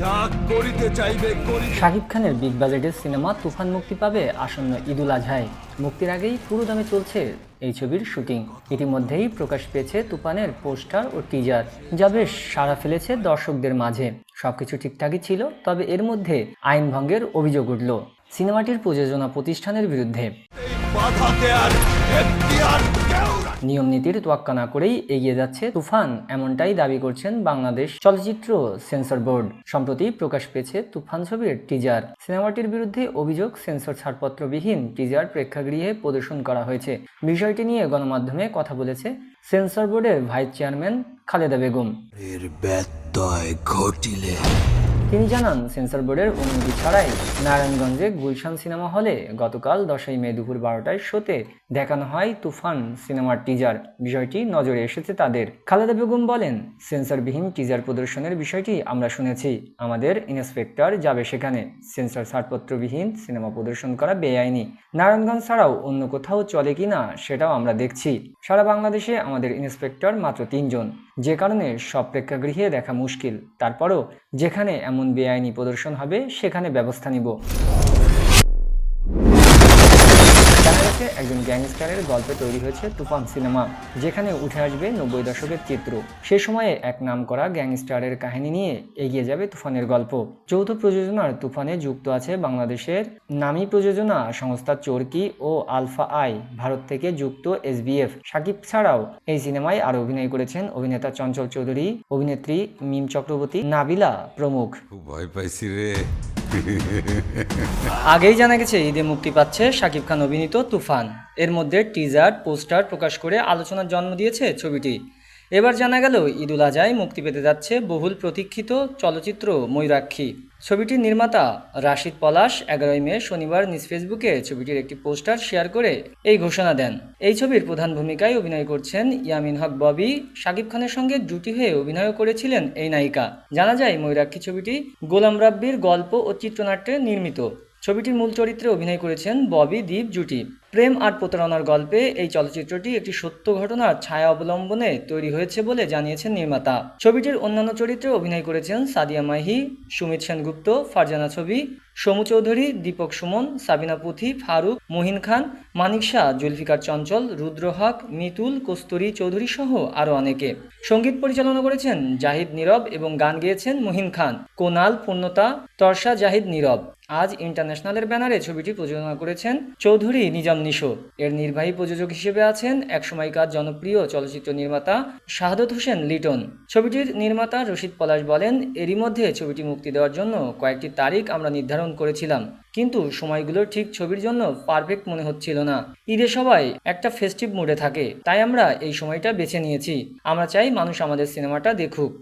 যা করিতে চাইবে করি শাকিব খানের বিগ বাজেটের সিনেমা তুফান মুক্তি পাবে আসন্ন ঈদুল আজহায়। মুক্তির আগেই পুরো দামে চলছে এই ছবির শুটিং। ইতিমধ্যেই প্রকাশ পেয়েছে তুফানের পোস্টার ও টিজার যা বেশ সাড়া ফেলেছে দর্শকদের মাঝে। সবকিছু ঠিকঠাকই ছিল তবে এর মধ্যে আইন ভঙ্গের অভিযোগ উঠল। সিনেমাটির প্রযোজনা প্রতিষ্ঠানের বিরুদ্ধে। নিয়ম নীতির তোয়াক্কা না করেই এগিয়ে যাচ্ছে তুফান, এমনটাই দাবি করছেন বাংলাদেশ চলচ্চিত্র সেন্সর বোর্ড। সম্প্রতি প্রকাশ পেয়েছে তুফান ছবির টিজার সিনেমাটির বিরুদ্ধে অভিযোগ সেন্সর ছাড়পত্রবিহীন টিজার প্রেক্ষাগৃহে প্রদর্শন করা হয়েছে। বিষয়টি নিয়ে গণমাধ্যমে কথা বলেছে সেন্সর বোর্ডের ভাইস চেয়ারম্যান খালেদা বেগম। এর ব্যত্যয় ঘটিলে তিনি জানান, সেন্সর বোর্ডের অনুমতি ছাড়াই নারায়ণগঞ্জে গুলশান সিনেমা হলে গতকাল দশই মে দুপুর বারোটায় শোতে দেখানো হয় তুফান সিনেমার টিজার বিষয়টি নজরে এসেছে তাদের। খালেদা বেগম বলেন, সেন্সরবিহীন টিজার প্রদর্শনের বিষয়টি আমরা শুনেছি। আমাদের ইন্সপেক্টর যাবে সেখানে। সেন্সর ছাড়পত্রবিহীন সিনেমা প্রদর্শন করা বেআইনি। নারায়ণগঞ্জ ছাড়াও অন্য কোথাও চলে কিনা সেটাও আমরা দেখছি। সারা বাংলাদেশে আমাদের ইন্সপেক্টর মাত্র তিনজন। যে কারণে সব প্রেক্ষাগৃহে দেখা মুশকিল। তারপরও যেখানে এমন বেআইনি প্রদর্শন হবে, সেখানে ব্যবস্থা নিব। একজন গ্যাংস্টারের গল্পে তৈরি হয়েছে তুফান সিনেমা, যেখানে উঠে আসবে নব্বই দশকের চিত্র। সে সময়ে এক নাম করা গ্যাংস্টারের কাহিনী নিয়ে এগিয়ে যাবে তুফানের গল্প। যৌথ প্রযোজনার তুফানে যুক্ত আছে বাংলাদেশের নামী প্রযোজনা সংস্থা চরকি ও আলফা আই, ভারত থেকে যুক্ত এসবিএফ। সাকিব ছাড়াও এই সিনেমায় আরও অভিনয় করেছেন অভিনেতা চঞ্চল চৌধুরী, অভিনেত্রী মিম চক্রবর্তী, নাবিলা প্রমুখ। ভয় পাইছি রে। আগেই জানা গেছে, ঈদে মুক্তি পাচ্ছে শাকিব খান অভিনীত তুফান। এর মধ্যে টিজার পোস্টার প্রকাশ করে আলোচনার জন্ম দিয়েছে ছবিটি। এবার জানা গেল, ঈদুল আজহায় মুক্তি পেতে যাচ্ছে বহুল প্রতীক্ষিত চলচ্চিত্র ময়ূরাক্ষী। ছবিটির নির্মাতা রাশিদ পলাশ এগারোই মে শনিবার নিজ ফেসবুকে ছবিটির একটি পোস্টার শেয়ার করে এই ঘোষণা দেন। এই ছবির প্রধান ভূমিকায় অভিনয় করছেন ইয়ামিন হক ববি। শাকিব খানের সঙ্গে জুটি হয়ে অভিনয় করেছিলেন এই নায়িকা। জানা যায়, ময়ূরাক্ষী ছবিটি গোলাম রাব্বির গল্প ও চিত্রনাট্যে নির্মিত। ছবিটির মূল চরিত্রে অভিনয় করেছেন ববি দ্বীপ জুটি। প্রেম আর প্রতারণার গল্পে এই চলচ্চিত্রটি একটি সত্য ঘটনার ছায়া অবলম্বনে তৈরি হয়েছে বলে জানিয়েছেন নির্মাতা। ছবিটির অন্যান্য চরিত্রে অভিনয় করেছেন সাদিয়া মাহি, সুমিত সেনগুপ্ত, ফারজানা ছবি সমু চৌধুরী, দীপক সুমন, সাবিনা পুথি, ফারুক, মহিন খান, মানিক শাহ, জুলফিকার চঞ্চল, রুদ্র হক, মিতুল, কস্তুরী চৌধুরী সহ আরও অনেকে। সংগীত পরিচালনা করেছেন জাহিদ নীরব এবং গান গেয়েছেন মহিন খান। কোনাল, পূর্ণতা তর্ষা জাহিদ নীরব। আজ ইন্টারন্যাশনালের ব্যানারে ছবিটি প্রযোজনা করেছেন চৌধুরী নিজাম নিশো। এর নির্বাহী প্রযোজক হিসেবে আছেন একসময়কার জনপ্রিয় চলচ্চিত্র নির্মাতা শাহাদত হোসেন লিটন। ছবিটির নির্মাতা রশিদ পলাশ বলেন, এরই মধ্যে ছবিটি মুক্তি দেওয়ার জন্য কয়েকটি তারিখ আমরা নির্ধারণ করেছিলাম। কিন্তু সময়গুলোর ঠিক ছবির জন্য পারফেক্ট মনে হচ্ছিল না। ঈদে সবাই একটা ফেস্টিভ মুডে থাকে, তাই আমরা এই সময়টা বেছে নিয়েছি। আমরা চাই মানুষ আমাদের সিনেমাটা দেখুক।